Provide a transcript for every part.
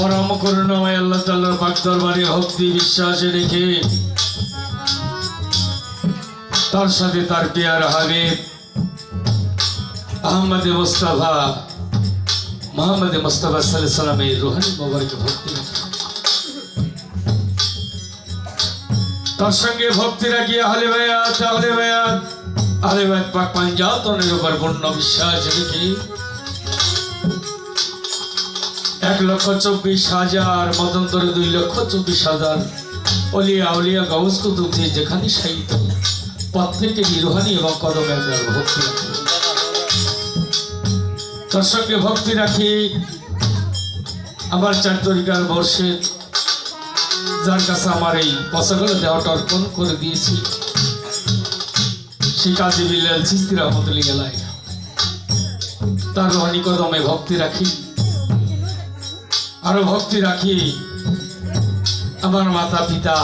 পরম করুণাময় আল্লাহ তাল্লার পাক দরবারে ভক্তি বিশ্বাসে রেখে তার সাথে তার পেয়ার হাবিব, আহমদ মোস্তফা, মোহাম্মদ মোস্তফা সাল্লাহ সাল্লামের রুহানি মোবারকে ভক্তি তার সঙ্গে ভক্তি রাখি আহলে বায়াত আহলে বায়াত। আহলে বায়াত পাক পাঞ্জাতনের উপর পূর্ণ বিশ্বাস রেখে এক লক্ষ চব্বিশ হাজার মতন্তরে দুই লক্ষ চব্বিশ হাজার। অলিয়া অলিয়া গবস কুতুবজি যেখানে সাহিত্য প্রত্যেকে রুহানি এবং কদমে ভক্তি তার সঙ্গে ভক্তি রাখি। আমার চার তরিকার বর্ষের যার কাছে আমার এই পশাগুলো দেওয়াটা অর্পণ করে দিয়েছি সে কাজী বিল্লাল চিস্তি রহমতুল্লি গেলায় তার রোহানি কদমে ভক্তি রাখি। আরও ভক্তি রাখি। আমার মাতা পিতা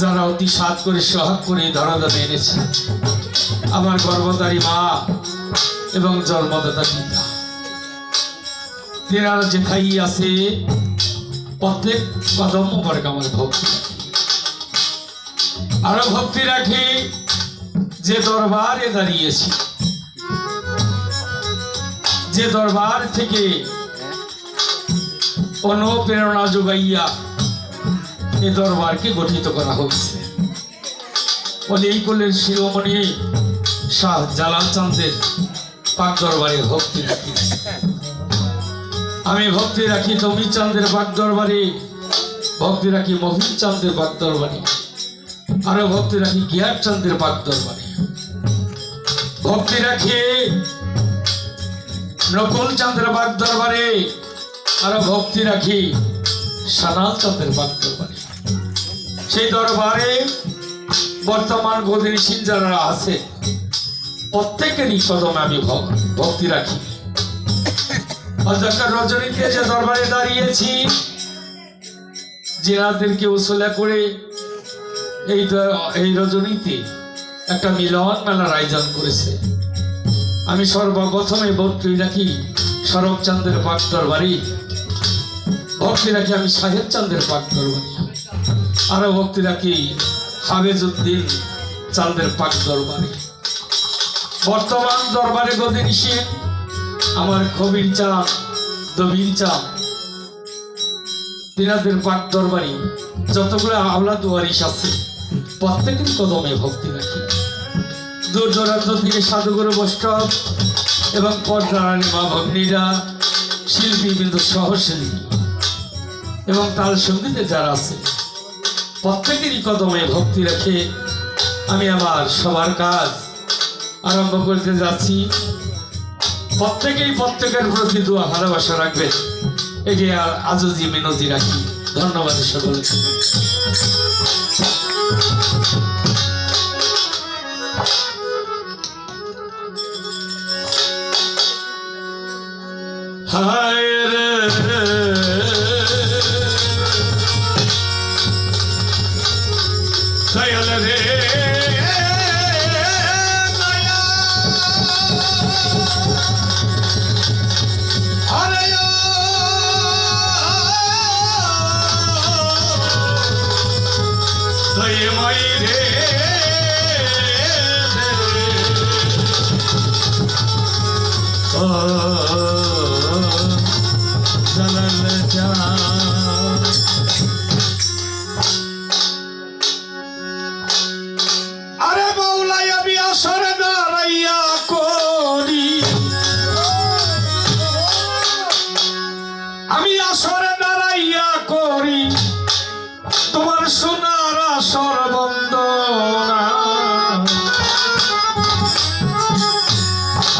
যারা অতি সাত করে, সহাগ করে ধরাধামে এনেছে। আমার গর্ভধারী মা এবং জন্মদাতা পিতা। তেনার যেথাই আছে প্রত্যেক কদম মোবারক আমার ভক্তি আরও ভক্তি রাখি যে দরবারে দাঁড়িয়েছি। যে দরবার থেকে অনুপ্রেরণা যোগাইয়া এ দরবারকে গঠিত করা হয়েছে করলেন শিরোমণি শাহ জালাল চাঁদের পাক দরবারে ভক্তি রাখি। আমি ভক্তি রাখি জমি চান্দের বাগ দরবারে, ভক্তি রাখি মহিন চাঁদের বাগ দরবারে, আরও ভক্তি রাখি গিয়ার চান্দের বাগ দরবারে। ভক্তি রাখি নকুল চাঁদের বাগ দরবারে আরও ভক্তি রাখি। সানাল চাঁদের বাগ সেই দরবারে বর্তমান গদিনী সিং যারা আছে। প্রত্যেকেরই কদমে আমি ভক্তি রাখি। অধ্যক্ষ রজনীতে যে দরবারে দাঁড়িয়েছি জেনাদেরকে উসলা করে এই এই রজনীতে একটা মিলন মেলার আয়োজন করেছে। আমি সর্বপ্রথমে ভক্তি রাখি শরৎচন্দ্রের পাক দরবারি ভক্তি রাখি আমি সাহেব চাঁদের পাক দরবারি আরও ভক্তি রাখি হাবেজউদ্দিন চাঁদের পাক দরবারি। বর্তমান দরবারে গদিনী সিং আমার কবির চাঁদ, দবির চাঁদ। তিনাদের পাক দরবারি যতগুলো আওলা দুয়ারিশ আছে, প্রত্যেকের কদমে ভক্তি রাখি। দূর দূরান্ত থেকে সাধুগুরু বৈষ্ণব এবং পর্দারানী মা ভগ্নীরা শিল্পী বিন্দু সহশিল্পী এবং তাল সঙ্গীতে যারা আছে, প্রত্যেকেরই কদমে ভক্তি রেখে আমি আমার সবার কাজ আরম্ভ করতে যাচ্ছি। প্রত্যেকেই প্রত্যেকের প্রতি দোয়া, ভালোবাসা রাখবেন। এটি আর আজজি মিনতি রাখি। ধন্যবাদ সকলকে। হায় দয়াল রে। দয়া আরে ও দয়াময় রে। ও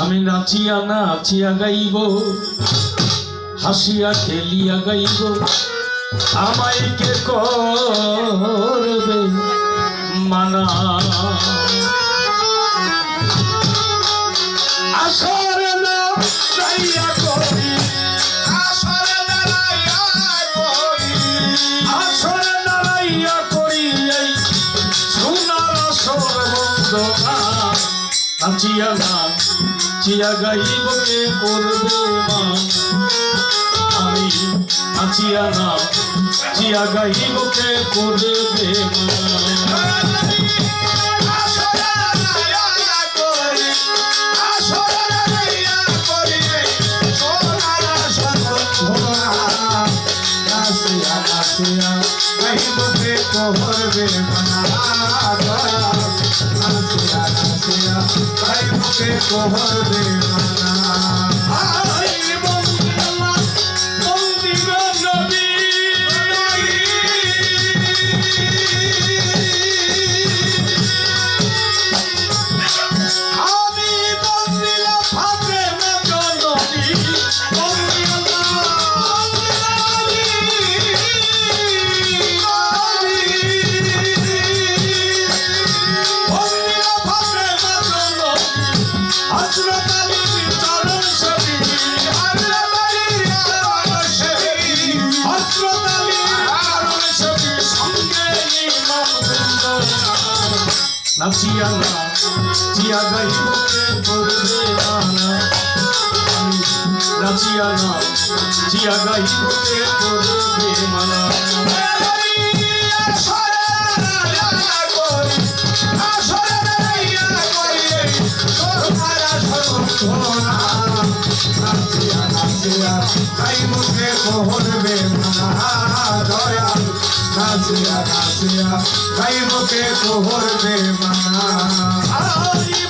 আমি নাচিয়া নাচিয়া গাইব হাসিয়া খেলিয়া গাইব আমায় কে করবে মানা? নাচিয়া না চিয়া গাইব কে করবে মা আমি নাচিয়া না চিয়া গাইবকে করবে মানা? কোহর আমি নাচিয়া না চিয়া গাইবকে করবে মানা নাচিয়া না চিয়া গাইবকে করবে মানা গাইবকে কোহর বে মানা আই বন্দি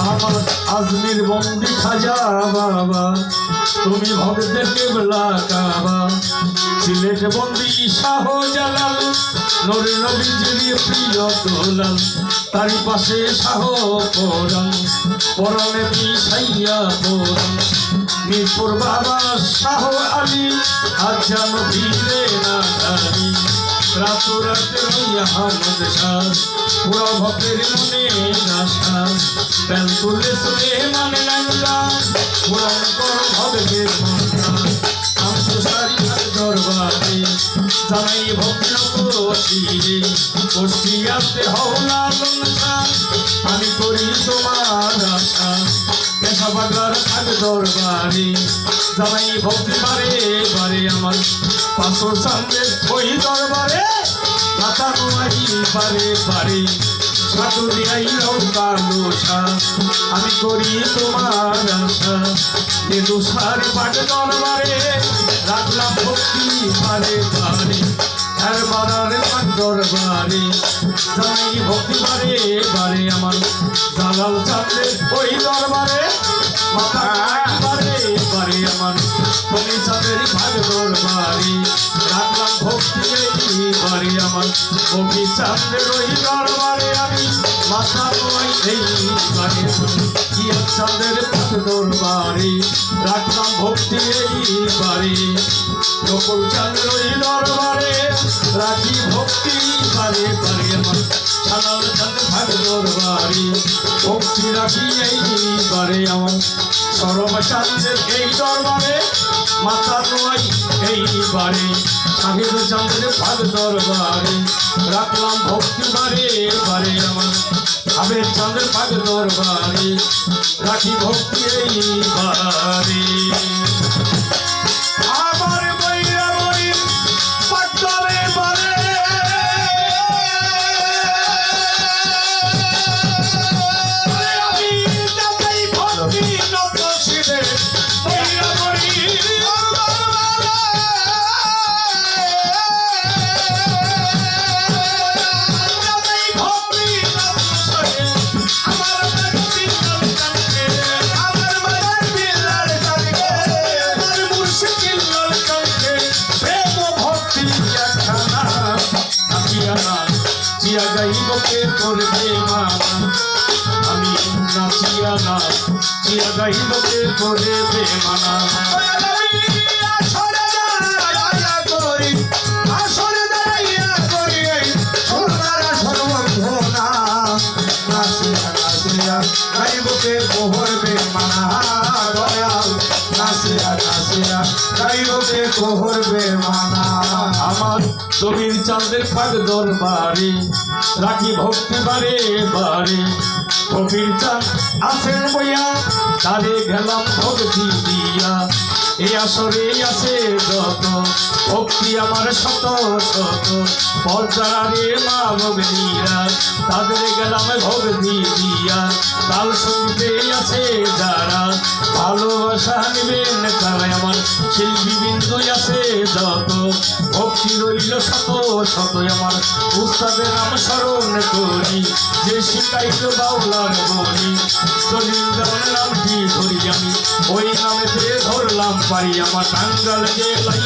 আমার আজমির বন্দি খাজা বাবা, তুমি ভক্তের কেবলা কাবা। সিলেট বন্দি শাহ জালাল নরে নবীজির প্রিয় তোলাল তারি পাশে শাহ পরান পরনে মিশাইয়া পরান মিরপুর বাবা শাহ আলী আজান ভিড়ে না রাত রাতে রইয়া হামদ শাহ পুরা ভক্তের মনে নাশা বেল তুলে সুরে মানে নাঙ্গা পুরাণ কর ভবের আন্তসারি হাত দরবারে জানাই ভক্ত শিরে কষ্টিয়াতে হওলা লঙ্কা, আমি করি তোমার আশা। পেশা বাগলার থাক দরবারে জানাই ভক্তি পারে বারে আমার পাঁচশোর সামনে ওই দরবারে মাথা নোয়াই পারে পারে আমি করি তোমার আশা। এ দোষার পাট দরবারে, রাখলাম ভক্তি পারে বারে। আর বারারে পাট দরবারে জানাই ভক্তি বারে বারে আমার জালাল চাঁদে ওই দরবারে। মাথা বারে বারে আমার তুমি চাঁদের ভাগ দরবারে রাখলাম ভক্তি বারে আমার কবি চাঁদের মাথা এই বারে কি চাঁদের ভাগ দরবারে রাখলাম ভক্তি এই বারে নকল চাঁদের ওই দরবারে। রাখি ভক্তি, বারে বারে আমার সালাল চাঁদের ভাগ দরবারে ভক্তি রাখি এই বারে আমার। সরব চাঁদের এই দরবারে, মাথা নোয়াই এইবারে। সাহেব চাঁদের ভাগ দরবারে, রাখলাম ভক্তি বারে বারে আমার। আবের চাঁদের ভাগ দরবারে, রাখি ভক্তি এইবারে আমার করবে মানা আমি নাচিয়া না চিয়া গাইব কে করবে আসরে দাঁড়াইয়া করি নাচিয়া গাইবকে কোহরবে মানা দয়াল কোহরবে মানা আমার ছবির চাঁদের ফাঁক দরবারে রাখি ভক্তি বারে বারে। কবির চান আসেন বইয়া তারে গেলাম ভক্তি দিয়া। এই আসরে আছে যত ভক্তি আমার শত শত পর্দারে মা ভগ্নীরা তাদের গেলাম ভক্তি দিয়া তাল শুনতে আছে যারা, ভালোবাসা নেবেন তারা আমার শিল্পী বিন্দু আছে যত। ভক্তি রইল শত শত আমার, উস্তাদের নাম স্মরণ করি। যে শিখাইল বাউলার বলি দলিল দেওয়ার নামটি ধরি আমি, ওই নামেতে ধরলাম পারি, আমার টাঙ্গাল জেলাই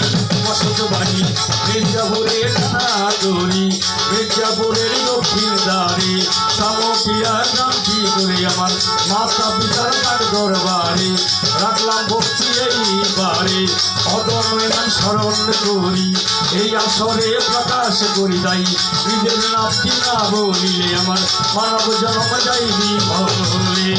বসত বাড়ি মির্জাপুরের নাগরি মির্জাপুরের দক্ষিণ দাঁড়ি সামকিয়ার নাম কি করে আমার? মাতা পিতার তার দরবারে? রাখলাম ভক্তি এই বারে। অদমেন স্মরণ করি, এই আসরে প্রকাশ করি তাই। নিজের নামটি না বলিলে আমার মানব জন্ম যাইবি ভরে